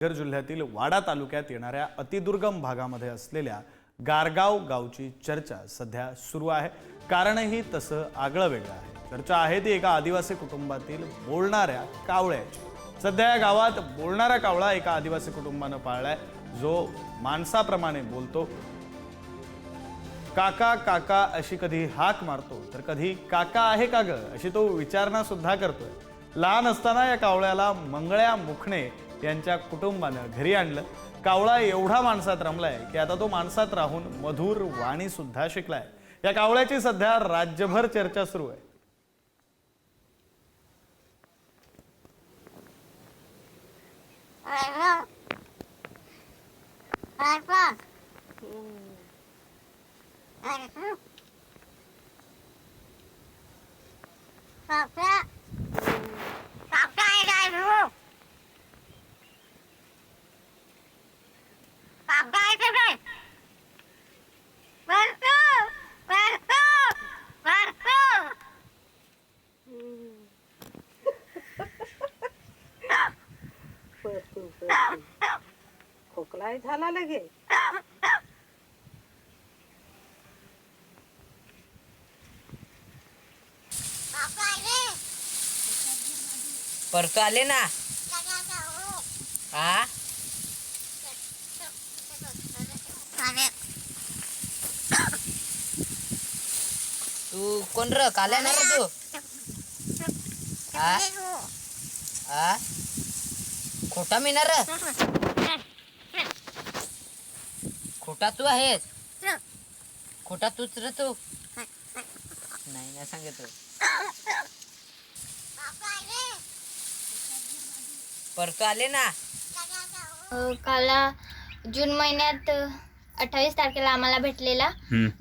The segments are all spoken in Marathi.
पालघर जिल्ह्यातील वाडा तालुक्यात येणाऱ्या अतिदुर्गम भागामध्ये असलेल्या गारगाव गावची चर्चा सध्या सुरू आहे. कारणही तसं आगळं वेगळं आहे. चर्चा आहे ती एका आदिवासी कुटुंबातील बोलणाऱ्या कावळ्याची. सध्या या गावात बोलणारा कावळा एका आदिवासी कुटुंबानं पाळलाय. जो माणसाप्रमाणे बोलतो. काका काका अशी कधी हाक मारतो तर कधी काका आहे का ग अशी तो विचारणा सुद्धा करतोय. लहान असताना या कावळ्याला मंगळ्या मुखणे यांच्या कुटुंबानं घरी आणलं. कावळा एवढा माणसात रमलाय की आता तो माणसात राहून मधुर वाणी सुद्धा शिकलाय. या कावळ्याची सध्या राज्यभर चर्चा सुरू आहे. पळतो पळतो खोकलाही झाला लगे. Papa आले ना? हा तू कोण र काल्या ना रे तू? हा हा खोटा मी ना र खोटा तू आहेस? खोटा तूच र तू. नाही ना सांगत. परक आले ना? अ, काल जून महिन्यात अठ्ठावीस तारखेला आम्हाला भेटलेला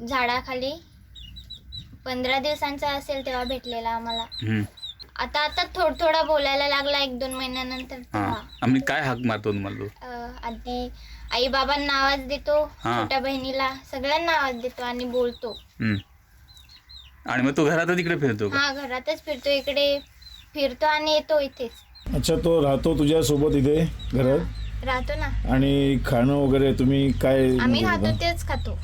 झाडाखाली. पंधरा दिवसांचा असेल तेव्हा भेटलेला आम्हाला. आता आता थोडं थोडं बोलायला लागला एक दोन महिन्यानंतर. हा. तेव्हा. आम्ही काय हाक मारतो तुम्हाला तो? अ, आधी आई बाबांना आवाज देतो हा. छोट्या बहिणीला सगळ्यांना आवाज देतो आणि बोलतो. हम्म. आणि मग तो घरात तिकडे फिरतो का? हा घरातच फिरतो इकडे फिरतो आणि येतो इथेच. अच्छा तो राहतो तुझ्या सोबत इथे घरात? राहतो ना. आणि खाणं वगैरे तुम्ही काय आम्ही म्हणजे खातो तेच खातो.